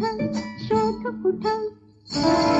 उठल शोध उठल।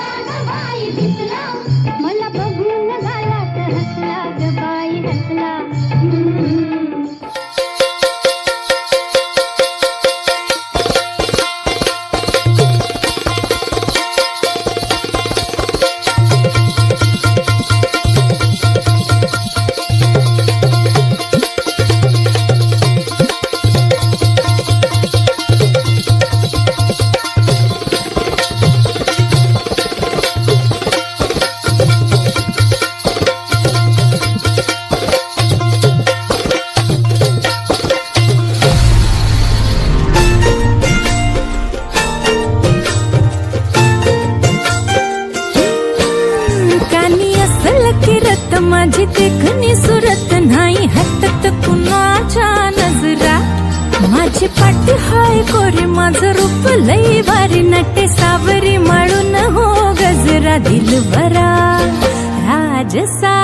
माझी देखणी सुरत नाही हटत कुणाच्या नजरा. माझी पाठी हाय कोरी माझं रूप लई वारी नटे सावरी माळून हो गजरा दिलवरा. राजसा